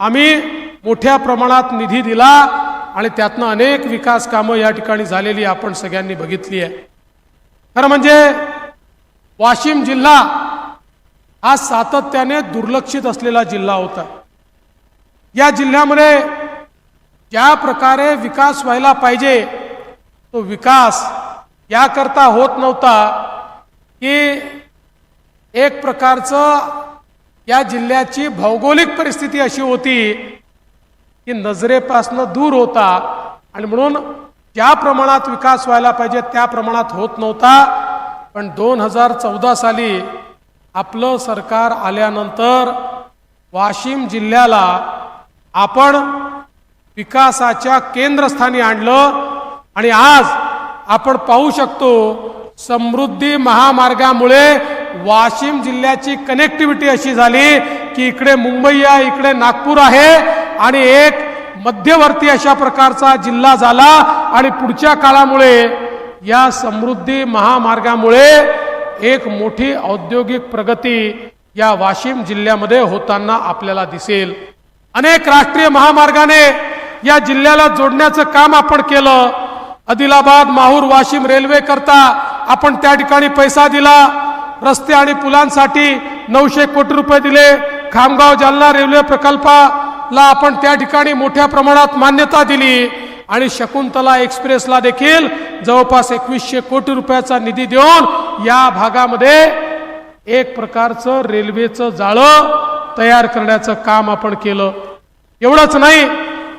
आम्ही मोठ्या प्रमाणात निधी दिला आणि त्यातनं अनेक विकास कामं या ठिकाणी झालेली आपण सगळ्यांनी बघितली आहे. खरं म्हणजे वाशिम जिल्हा हा सातत्याने दुर्लक्षित असलेला जिल्हा होता. या जिल्ह्यामध्ये ज्या प्रकारे विकास व्हायला पाहिजे तो विकास याकरता होत नव्हता की एक प्रकारचं या जिल्ह्याची भौगोलिक परिस्थिती अशी होती की नजरेपासनं दूर होता आणि म्हणून ज्या प्रमाणात विकास व्हायला पाहिजे त्या प्रमाणात होत नव्हता. पण दोन हजार चौदा साली आपलं सरकार आल्यानंतर वाशिम जिल्ह्याला आपण विकासाच्या केंद्रस्थानी आणलं आणि आज आपण पाहू शकतो समृद्धी महामार्गामुळे वाशिम जिल्ह्याची कनेक्टिव्हिटी अशी झाली की इकडे मुंबई आहे इकडे नागपूर आहे आणि एक मध्यवर्ती अशा प्रकारचा जिल्हा झाला आणि पुढच्या काळामुळे या समृद्धी महामार्गामुळे एक मोठी औद्योगिक प्रगती या वाशिम जिल्ह्यामध्ये होताना आपल्याला दिसेल. अनेक राष्ट्रीय महामार्गाने या जिल्ह्याला जोडण्याचं काम आपण केलं. आदिलाबाद माहूर वाशिम रेल्वे करता आपण त्या ठिकाणी पैसा दिला. रस्ते आणि पुलांसाठी नऊशे कोटी रुपये दिले. खामगाव जालना रेल्वे प्रकल्पाला आपण त्या ठिकाणी मोठ्या प्रमाणात मान्यता दिली. आणि शकुंतला एक्सप्रेसला देखील जवळपास एकवीसशे कोटी रुपयाचा निधी देऊन या भागामध्ये एक प्रकारचं रेल्वेचं जाळं तयार करण्याचं काम आपण केलं. एवढंच नाही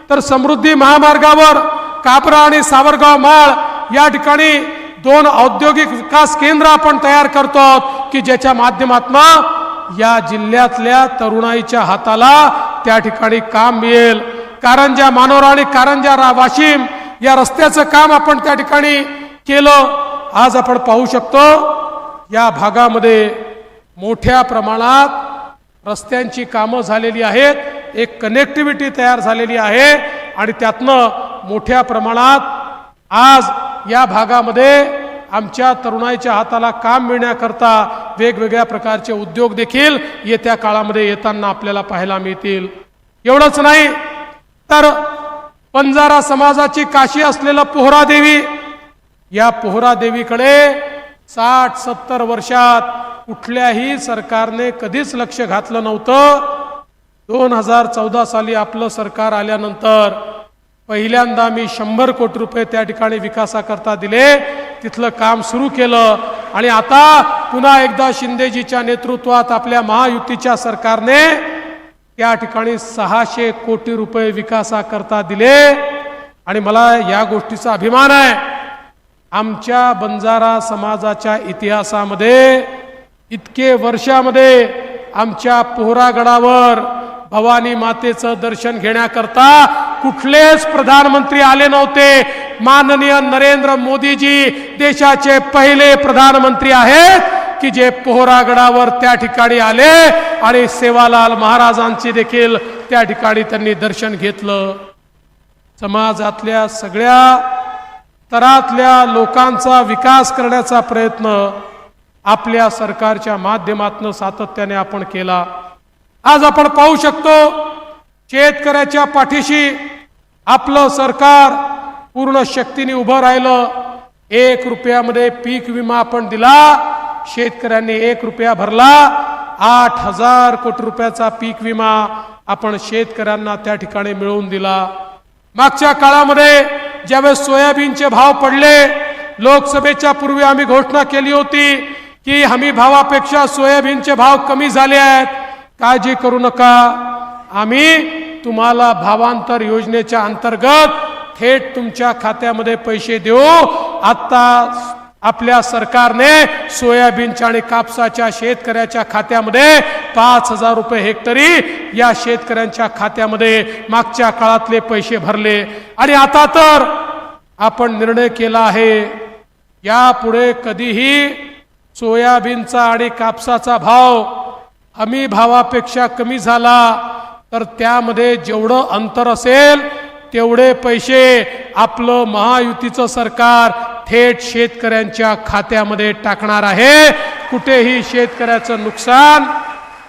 तर समृद्धी महामार्गावर कापरा आणि सावरगाव माळ या ठिकाणी दोन औद्योगिक विकास केंद्र आपण तयार करतो आहोत की ज्याच्या माध्यमातून या जिल्ह्यातल्या तरुणाईच्या हाताला त्या ठिकाणी काम मिळेल. कारंजा मानोरा आणि कारंजा रा वाशिम या रस्त्याचं काम आपण त्या ठिकाणी केलं आज आपण पाहू शकतो या भागामध्ये मोठ्या प्रमाणात रस्त्यांची कामं झालेली आहेत एक कनेक्टिव्हिटी तयार झालेली आहे आणि त्यातनं मोठ्या प्रमाणात आज या भागामध्ये आमच्या तरुणाईच्या हाताला काम मिळण्याकरता वेगवेगळ्या प्रकारचे उद्योग देखील येत्या काळामध्ये येताना आपल्याला पाहायला मिळतील. एवढंच नाही तर पंजारा समाजाची काशी असलेलं पोहरा देवी या पोहरा देवीकडे साठ सत्तर वर्षात कुठल्याही सरकारने कधीच लक्ष घातलं नव्हतं. दोन हजार चौदा साली आपलं सरकार आल्यानंतर पहिल्यांदा मी शंभर कोटी रुपये त्या ठिकाणी विकासाकरता दिले. तिथलं काम सुरू केलं. आणि आता पुन्हा एकदा शिंदेजीच्या नेतृत्वात आपल्या महायुतीच्या सरकारने त्या ठिकाणी सहाशे कोटी रुपये विकासाकरता दिले. आणि मला या गोष्टीचा अभिमान आहे. आमच्या बंजारा समाजाच्या इतिहासामध्ये इतके वर्षामध्ये आमच्या पोहरागडावर भवानी मातेचं दर्शन घेण्याकरता कुठलेच प्रधानमंत्री आले नव्हते. माननीय नरेंद्र मोदीजी देशाचे पहिले प्रधानमंत्री आहेत की जे पोहरागडावर त्या ठिकाणी आले आणि सेवालाल महाराजांचे देखील त्या ठिकाणी त्यांनी दर्शन घेतलं. समाजातल्या सगळ्या तरातल्या लोकांचा विकास करण्याचा प्रयत्न आपल्या सरकारच्या माध्यमातून सातत्याने आपण केला. आज आपण पाहू शकतो शेतकऱ्याच्या पाठीशी आपलं सरकार पूर्ण शक्तीने उभं राहिलं. एक रुपयामध्ये पीक विमा आपण दिला. शेतकऱ्यांनी एक रुपया भरला. आठ हजार कोटी रुपयाचा पीक विमा आपण शेतकऱ्यांना त्या ठिकाणी मिळवून दिला. मागच्या काळामध्ये ज्यावेळेस सोयाबीनचे भाव पडले लोकसभेच्या पूर्वी आम्ही घोषणा केली होती की हमी भावापेक्षा सोयाबीनचे भाव कमी झाले आहेत. काळजी करू नका. आम्ही तुम्हाला भावांतर योजनेच्या अंतर्गत थेट तुमच्या खात्यामध्ये पैसे देऊ. आता आपल्या सरकारने सोयाबीनच्या आणि कापसाच्या शेतकऱ्याच्या खात्यामध्ये पाच हजार रुपये हेक्टरी या शेतकऱ्यांच्या खात्यामध्ये मागच्या काळातले पैसे भरले. आणि आता तर आपण निर्णय केला आहे. यापुढे कधीही सोयाबीनचा आणि कापसाचा भाव हमी भावापेक्षा कमी झाला. तर त्यामध्ये जेवढं अंतर असेल तेवढे पैसे आपलं महायुतीचं सरकार थेट शेतकऱ्यांच्या खात्यामध्ये टाकणार आहे. कुठेही शेतकऱ्याचं नुकसान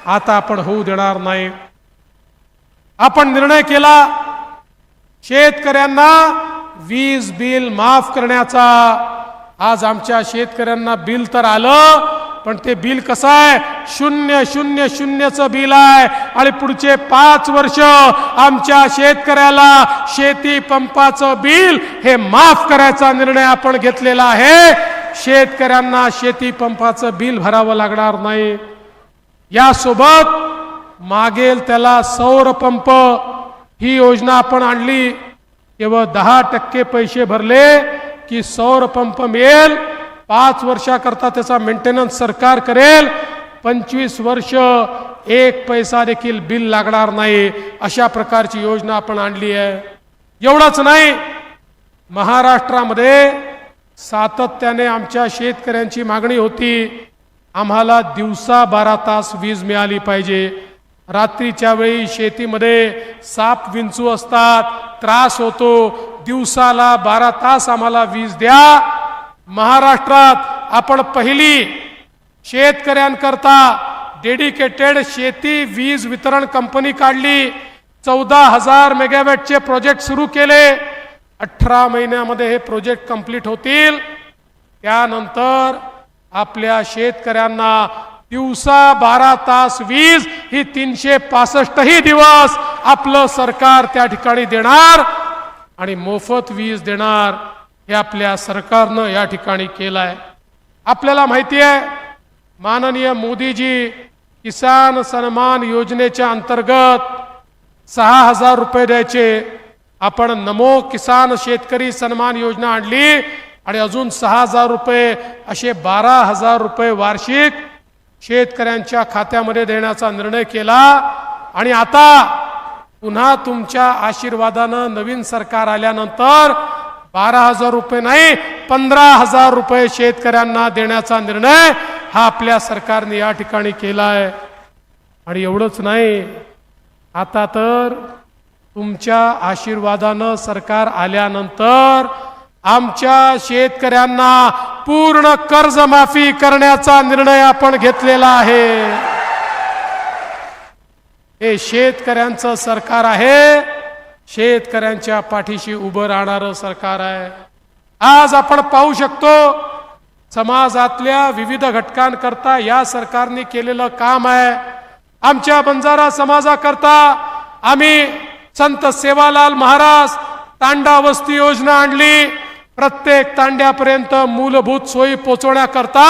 आता आपण होऊ देणार नाही. आपण निर्णय केला शेतकऱ्यांना वीज बिल माफ करण्याचा आज आमच्या शेतकऱ्यांना बिल तर आलं पण ते बिल कसं आहे? शून्य शून्य शून्यचं बिल आहे. आणि पुढचे पाच वर्ष आमच्या शेतकऱ्याला शेती पंपाचं बिल हे माफ करायचा निर्णय आपण घेतलेला आहे. शेतकऱ्यांना शेती पंपाचं बिल भरावं लागणार नाही. यासोबत मागेल त्याला सौर पंप. ही योजना आपण आणली. केवळ दहा टक्के पैसे भरले. की सौर पंप मिळेल. पाच वर्षाकरता त्याचा मेंटेनन्स सरकार करेल. पंचवीस वर्ष एक पैसा देखील बिल लागणार नाही. अशा प्रकारची योजना आपण आणली आहे. एवढंच नाही. महाराष्ट्रामध्ये सातत्याने आमच्या शेतकऱ्यांची मागणी होती. आम्हाला दिवसा बारा तास वीज मिळाली पाहिजे. रात्रीच्या वेळी शेतीमध्ये साप विंचू असतात त्रास होतो. दिवसाला बारा तास आम्हाला वीज द्या. महाराष्ट्रात आपण पहिली शेतकऱ्यांकरता डेडिकेटेड शेती वीज वितरण कंपनी काढली. चौदा हजार मेगावॅटचे प्रोजेक्ट सुरू केले. अठरा महिन्यामध्ये हे प्रोजेक्ट कंप्लीट होतील. त्यानंतर आपल्या शेतकऱ्यांना दिवसा बारा तास वीज ही तीनशे पासष्टही दिवस आपलं सरकार त्या ठिकाणी देणार आणि मोफत वीज देणार हे आपल्या सरकारनं या ठिकाणी केलं आहे आपल्याला माहिती आहे माननीय मोदीजी किसान सन्मान योजनेच्या अंतर्गत सहा हजार रुपये द्यायचे. आपण नमो किसान शेतकरी सन्मान योजना आणली आणि अजून सहा हजार रुपये असे बारा हजार रुपये वार्षिक शेतकऱ्यांच्या खात्यामध्ये देण्याचा निर्णय केला. आणि आता पुन्हा तुमच्या आशीर्वादानं नवीन सरकार आल्यानंतर बारा हजार रुपये नाही पंधरा हजार रुपये शेतकऱ्यांना देण्याचा निर्णय हा आपल्या सरकारने या ठिकाणी केला आहे आणि एवढंच नाही आता तर तुमच्या आशीर्वादानं सरकार आल्यानंतर आमच्या शेतकऱ्यांना पूर्ण कर्जमाफी करण्याचा निर्णय आपण घेतलेला आहे. हे शेतकऱ्यांचं सरकार आहे. शेतकऱ्यांच्या पाठीशी उभं राहणारं सरकार आहे. आज आपण पाहू शकतो समाजातल्या विविध घटकांकरता या सरकारने केलेलं काम आहे. आमच्या बंजारा समाजाकरता आम्ही संत सेवालाल महाराज तांडा वस्ती योजना आणली. प्रत्येक तांड्यापर्यंत मूलभूत सोयी पोचवण्याकरता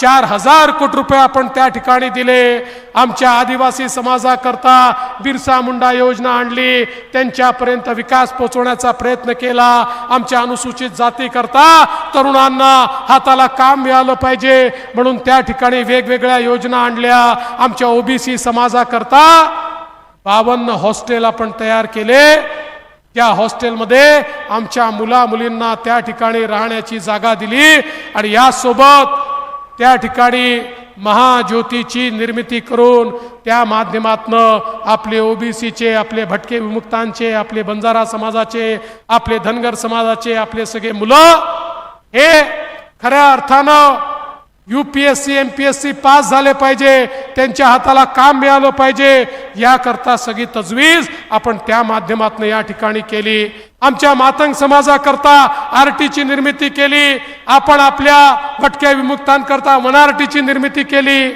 चार हजार कोटी रुपये आपण त्या ठिकाणी दिले. आमच्या आदिवासी समाजाकरता बिरसा मुंडा योजना आणली. त्यांच्यापर्यंत विकास पोचवण्याचा प्रयत्न केला. आमच्या अनुसूचित जातीकरता तरुणांना हाताला काम मिळालं पाहिजे. म्हणून त्या ठिकाणी वेगवेगळ्या योजना आणल्या. आमच्या ओबीसी समाजाकरता बावन्न हॉस्टेल आपण तयार केले. त्या हॉस्टेलमध्ये आमच्या मुला मुलींना त्या ठिकाणी राहण्याची जागा दिली आणि यासोबत त्या ठिकाणी महाज्योतीची निर्मिती करून त्या माध्यमातनं आपले ओबीसीचे आपले भटके विमुक्तांचे आपले बंजारा समाजाचे आपले धनगर समाजाचे आपले सगळे मुलं हे खऱ्या अर्थानं युपीएससी एमपीएससी पास झाले पाहिजे त्यांच्या हाताला काम मिळालं पाहिजे याकरता सगळी तजवीज आपण त्या माध्यमातून या ठिकाणी केली. आमच्या मातंग समाजाकरता आर टीची निर्मिती केली आपण आपल्या भटक्या विमुक्तांकरता वनारटीची निर्मिती केली.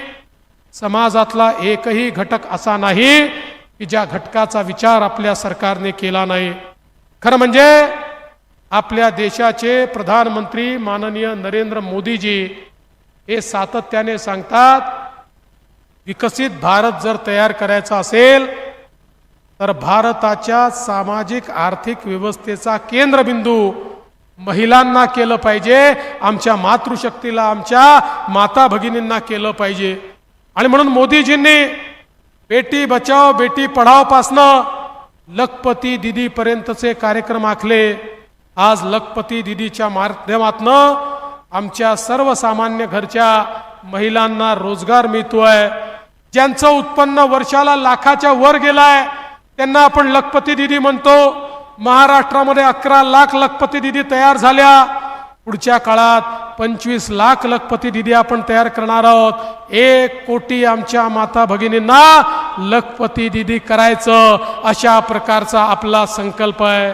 समाजातला एकही घटक असा नाही की ज्या घटकाचा विचार आपल्या सरकारने केला नाही. खरं म्हणजे आपल्या देशाचे प्रधानमंत्री माननीय नरेंद्र मोदीजी हे सातत्याने सांगतात विकसित भारत जर तयार करायचा असेल तर भारताच्या सामाजिक आर्थिक व्यवस्थेचा केंद्रबिंदू महिलांना केलं पाहिजे आमच्या मातृशक्तीला आमच्या माता भगिनींना केलं पाहिजे. आणि म्हणून मोदीजींनी बेटी बचाव बेटी पढावपासनं लखपती दिदीपर्यंतचे कार्यक्रम आखले. आज लखपती दिदीच्या माध्यमातनं आमच्या सर्वसामान्य घरच्या महिलांना रोजगार मिळतोय. ज्यांचं उत्पन्न वर्षाला लाखाच्या वर गेलाय त्यांना आपण लखपती दिदी म्हणतो. महाराष्ट्रामध्ये अकरा लाख लखपती दिदी तयार झाल्या. पुढच्या काळात पंचवीस लाख लखपती दिदी आपण तयार करणार आहोत. एक कोटी आमच्या माता भगिनींना लखपती दिदी करायचं अशा प्रकारचा आपला संकल्प आहे.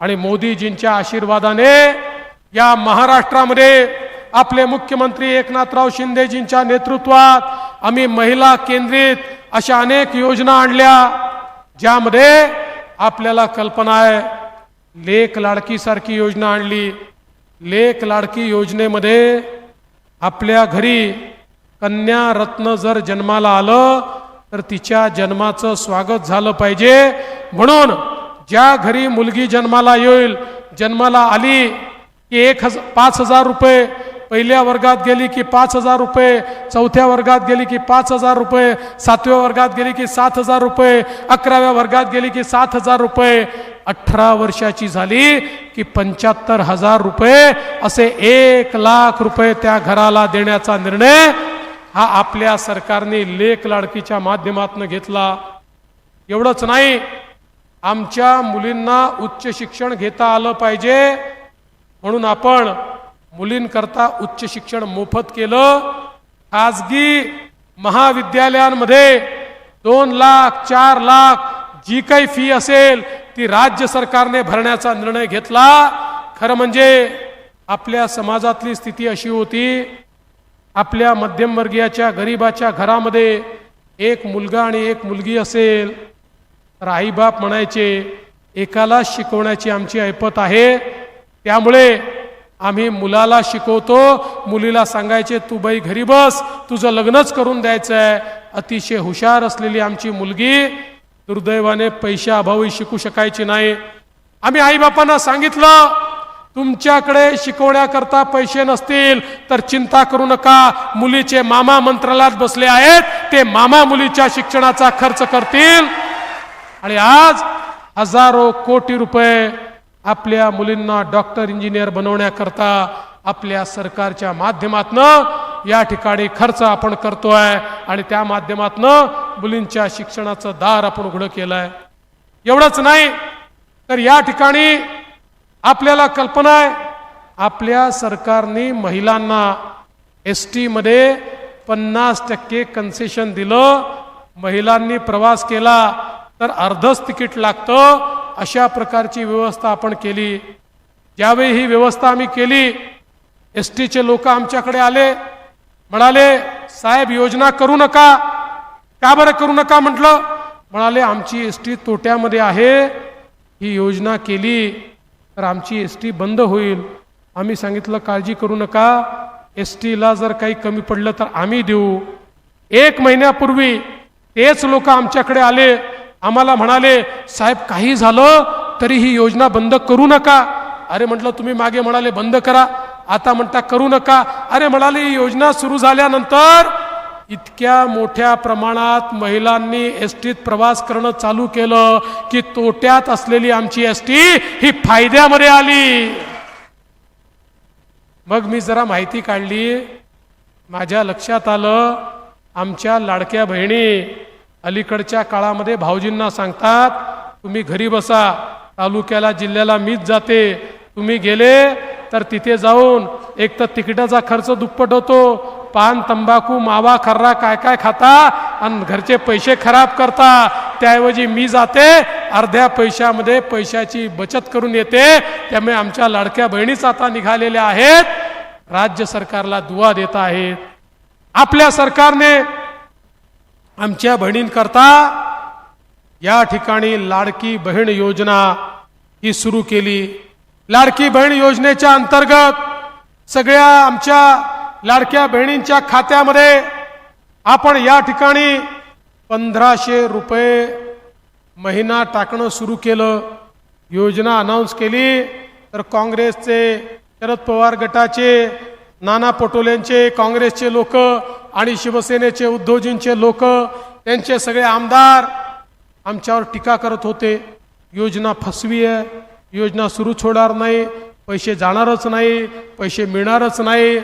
आणि मोदीजींच्या आशीर्वादाने या महाराष्ट्रामध्ये आपले मुख्यमंत्री एकनाथराव शिंदेजींच्या नेतृत्वात आम्ही महिला केंद्रित अशा अनेक योजना आणल्या ज्यामध्ये आपल्याला कल्पना आहे लेख लाडकीसारखी योजना आणली. लेख लाडकी योजनेमध्ये आपल्या घरी कन्या रत्न जर जन्माला आलं तर तिच्या जन्माचं स्वागत झालं पाहिजे. म्हणून ज्या घरी मुलगी जन्माला येईल जन्माला आली की एक हज पाच हजार रुपये. पहिल्या वर्गात गेली की पाच हजार रुपये. चौथ्या वर्गात गेली की पाच हजार रुपये. सातव्या वर्गात गेली की सात हजार रुपये. अकराव्या वर्गात गेली की सात हजार रुपये. अठरा वर्षाची झाली की पंच्याहत्तर हजार रुपये असे एक लाख रुपये त्या घराला देण्याचा निर्णय हा आपल्या सरकारने लेख लाडकीच्या माध्यमातून घेतला. एवढंच नाही आमच्या मुलींना उच्च शिक्षण घेता आलं पाहिजे. म्हणून आपण मुलींकरता उच्च शिक्षण मोफत केलं. खाजगी महाविद्यालयांमध्ये दोन लाख चार लाख जी काही फी असेल ती राज्य सरकारने भरण्याचा निर्णय घेतला. खरं म्हणजे आपल्या समाजातली स्थिती अशी होती आपल्या मध्यमवर्गीयाच्या गरिबाच्या घरामध्ये एक मुलगा आणि एक मुलगी असेल तर आईबाप म्हणायचे एकाला शिकवण्याची आमची ऐपत आहे. त्यामुळे आम्ही मुलाला शिकवतो मुलीला सांगायचे तू बाई घरी बस तुझं लग्नच करून द्यायचं आहे अतिशय हुशार असलेली आमची मुलगी दुर्दैवाने पैशाअभावी शिकू शकायची नाही. आम्ही आईबापांना सांगितलं तुमच्याकडे शिकवण्याकरता पैसे नसतील तर चिंता करू नका. मुलीचे मामा मंत्रालयात बसले आहेत ते मामा मुलीच्या शिक्षणाचा खर्च करतील. आणि आज हजारो कोटी रुपये आपल्या मुलींना डॉक्टर इंजिनियर बनवण्याकरता आपल्या सरकारच्या माध्यमातनं या ठिकाणी खर्च आपण करतोय आणि त्या माध्यमातनं मुलींच्या शिक्षणाचं दार आपण उघडं केलंय. एवढंच नाही तर या ठिकाणी आपल्याला कल्पना आहे आपल्या सरकारने महिलांना एस टीमध्ये पन्नास टक्के कन्सेशन दिलं महिलांनी प्रवास केला तर अर्धच तिकीट लागतं अशा प्रकारची व्यवस्था आपण केली. ज्यावेळी ही व्यवस्था आम्ही केली एस टीचे लोक आमच्याकडे आले म्हणाले साहेब योजना करू नका. का बरं करू नका? म्हटलं. म्हणाले आमची एस टी तोट्यामध्ये आहे. ही योजना केली तर आमची एस टी बंद होईल. आम्ही सांगितलं काळजी करू नका. एस टीला जर काही कमी पडलं तर आम्ही देऊ. एक महिन्यापूर्वी तेच लोक आमच्याकडे आले. आम्हाला म्हणाले साहेब काही झालं तरी ही योजना बंद करू नका. अरे म्हटलं तुम्ही मागे म्हणाले बंद करा. आता म्हणता करू नका. अरे म्हणाले ही योजना सुरू झाल्यानंतर इतक्या मोठ्या प्रमाणात महिलांनी एस टीत प्रवास करणं चालू केलं की तोट्यात असलेली आमची एस टी ही फायद्यामध्ये आली. मग मी जरा माहिती काढली. माझ्या लक्षात आलं आमच्या लाडक्या बहिणी अलीकडच्या काळामध्ये भाऊजींना सांगतात तुम्ही घरी बसा तालुक्याला जिल्ह्याला मीच जाते. तुम्ही गेले तर तिथे जाऊन एक तर तिकिटाचा खर्च दुप्पट होतो. पान तंबाखू मावा खर्रा काय काय खाता आणि घरचे पैसे खराब करता. त्याऐवजी मी जाते अर्ध्या पैशामध्ये पैशाची बचत करून येते. त्यामुळे आमच्या लाडक्या बहिणीच आता निघालेल्या आहेत. राज्य सरकारला दुवा देत आहेत. आपल्या सरकारने आमच्या बहिणींकरता या ठिकाणी लाडकी बहीण योजना ही सुरू केली. लाडकी बहीण योजनेच्या अंतर्गत सगळ्या आमच्या लाडक्या बहिणींच्या खात्यामध्ये आपण या ठिकाणी पंधराशे रुपये महिना टाकणं सुरू केलं. योजना अनाऊन्स केली. तर काँग्रेसचे शरद पवार गटाचे नाना पटोलेंचे काँग्रेसचे लोक आणि शिवसेनेचे उद्धवजींचे लोक त्यांचे सगळे आमदार आमच्यावर टीका करत होते योजना फसवी आहे योजना सुरू छोडणार नाही पैसे जाणारच नाही पैसे मिळणारच नाही.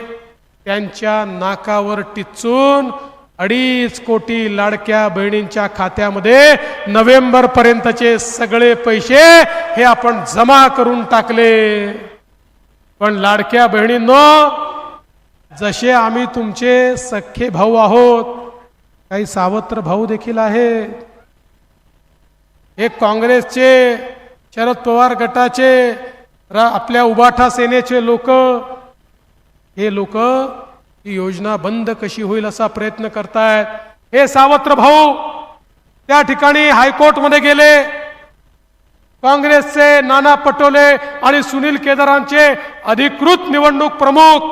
त्यांच्या नाकावर टिचून अडीच कोटी लाडक्या बहिणींच्या खात्यामध्ये नोव्हेंबर पर्यंतचे सगळे पैसे हे आपण जमा करून टाकले. पण लाडक्या बहिणींनो जसे आम्ही तुमचे सख्खे भाऊ आहोत काही सावत्र भाऊ देखील आहेत. एक काँग्रेसचे शरद पवार गटाचे आपल्या उबाठा सेनेचे लोक हे लोक ही योजना बंद कशी होईल असा प्रयत्न करतायत. हे सावत्र भाऊ त्या ठिकाणी हायकोर्टमध्ये गेले. काँग्रेसचे नाना पटोले आणि सुनील केदारांचे अधिकृत निवडणूक प्रमुख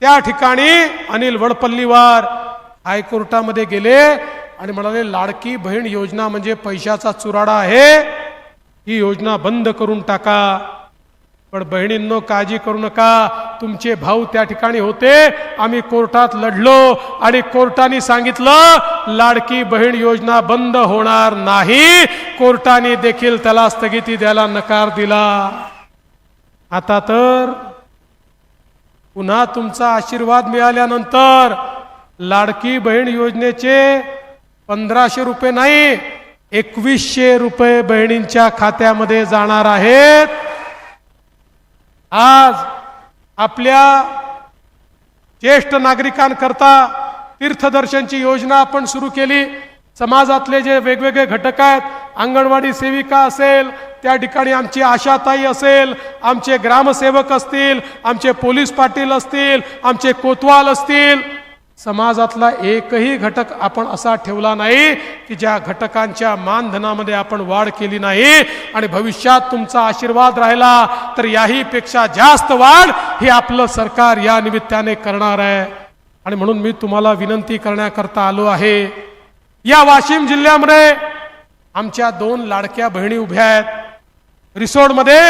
त्या ठिकाणी अनिल वडपल्लीवार हायकोर्टामध्ये गेले आणि म्हणाले लाडकी बहीण योजना म्हणजे पैशाचा चुराडा आहे. ही योजना बंद करून टाका. पण बहिणींनो काळजी करू नका. तुमचे भाऊ त्या ठिकाणी होते. आम्ही कोर्टात लढलो आणि कोर्टाने सांगितलं लाडकी बहीण योजना बंद होणार नाही. कोर्टाने देखील त्याला स्थगिती द्यायला नकार दिला. आता तर पुन्हा तुमचा आशीर्वाद मिळाल्यानंतर लाडकी बहीण योजनेचे पंधराशे रुपये नाही एकवीसशे रुपये बहिणींच्या खात्यामध्ये जाणार आहेत. आज आपल्या ज्येष्ठ नागरिकांकरता तीर्थदर्शनची योजना आपण सुरू केली. समाजातले जे वेगवेगळे घटक आहेत अंगणवाडी सेविका असेल त्या ठिकाणी आमची आशाताई असेल आमचे ग्रामसेवक असतील आमचे पोलीस पाटील असतील आमचे कोतवाल असतील. समाजातला एकही घटक आपण असा ठेवला नाही की ज्या घटकांच्या मानधनामध्ये आपण वाढ केली नाही आणि भविष्यात तुमचा आशीर्वाद राहिला तर याही पेक्षा जास्त वाढ हे आपलं सरकार या निमित्ताने करणार आहे. आणि म्हणून मी तुम्हाला विनंती करण्याकरता आलो आहे या वाशिम जिल्ह्यामध्ये आमच्या दोन लाडक्या बहिणी उभ्या आहेत. रिसोडमध्ये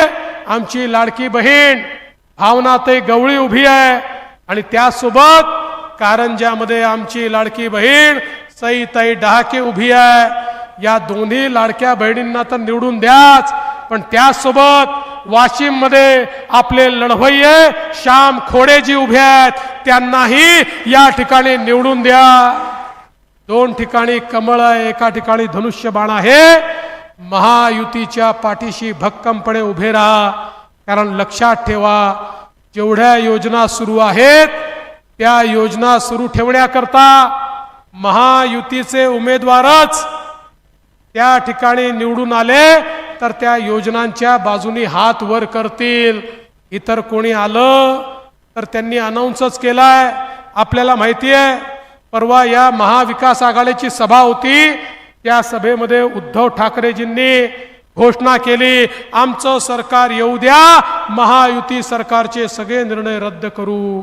आमची लाडकी बहीण भावनाताई गवळी उभी आहे. आणि त्यासोबत कारंजामध्ये आमची लाडकी बहीण सईताई डहाके उभी आहे. या दोन्ही लाडक्या बहिणींना तर निवडून द्याच पण त्यासोबत वाशिममध्ये आपले लढवय्ये श्याम खोडेजी उभे आहेत. त्यांनाही या ठिकाणी निवडून द्या. दोन ठिकाणी कमळ आहे एका ठिकाणी धनुष्यबाण आहे. महायुतीच्या पाठीशी भक्कमपणे उभे राहा कारण लक्षात ठेवा जेवढ्या योजना सुरू आहेत त्या योजना सुरू ठेवण्याकरता महायुतीचे उमेदवारच त्या ठिकाणी निवडून आले तर त्या योजनांच्या बाजूनी हात वर करतील. इतर कोणी आलं तर त्यांनी अनाऊन्सच केलाय. आपल्याला माहिती आहे परवा या महाविकास आघाडीची सभा होती. त्या सभेमध्ये उद्धव ठाकरेजींनी घोषणा केली आमचं सरकार येऊ द्या महायुती सरकारचे सगळे निर्णय रद्द करू.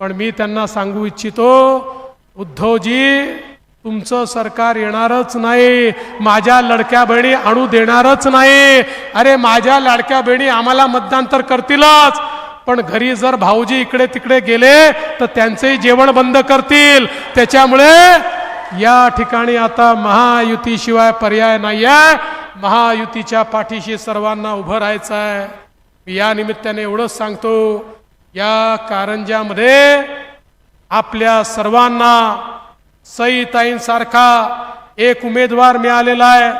पण मी त्यांना सांगू इच्छितो उद्धवजी तुमचं सरकार येणारच नाही माझ्या लडक्या बहिणी आणू देणारच नाही. अरे माझ्या लाडक्या बहिणी आम्हाला मतदान तर करतीलच पण घरी जर भाऊजी इकडे तिकडे गेले तर त्यांचंही जेवण बंद करतील. त्याच्यामुळे या ठिकाणी आता महायुतीशिवाय पर्याय नाही आहे महायुतीच्या पाठीशी सर्वांना उभं राहायचं आहे मी या निमित्ताने एवढंच सांगतो या कारंजामध्ये आपल्या सर्वांना सईताईंसारखा एक उमेदवार मिळालेला आहे.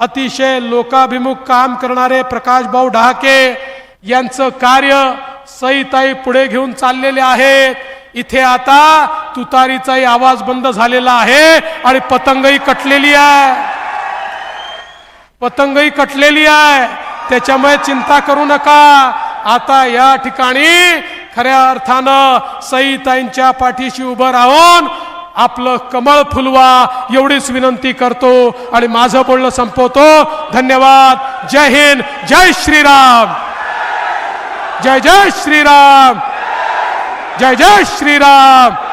अतिशय लोकाभिमुख काम करणारे प्रकाशभाऊ ढहाके यांचं कार्य सईताई पुढे घेऊन चाललेले आहेत. इथे आता तुतारीचाही आवाज बंद झालेला आहे आणि पतंगही कटलेली आहे. पतंगही कटलेली आहे. त्याच्यामुळे चिंता करू नका. आता या ठिकाणी खऱ्या अर्थानं सईताईंच्या पाठीशी उभं राहून आपलं कमळ फुलवा एवढीच विनंती करतो आणि माझं बोलणं संपवतो. धन्यवाद. जय हिंद. जय श्रीराम. जय जय श्रीराम जय जय श्रीराम.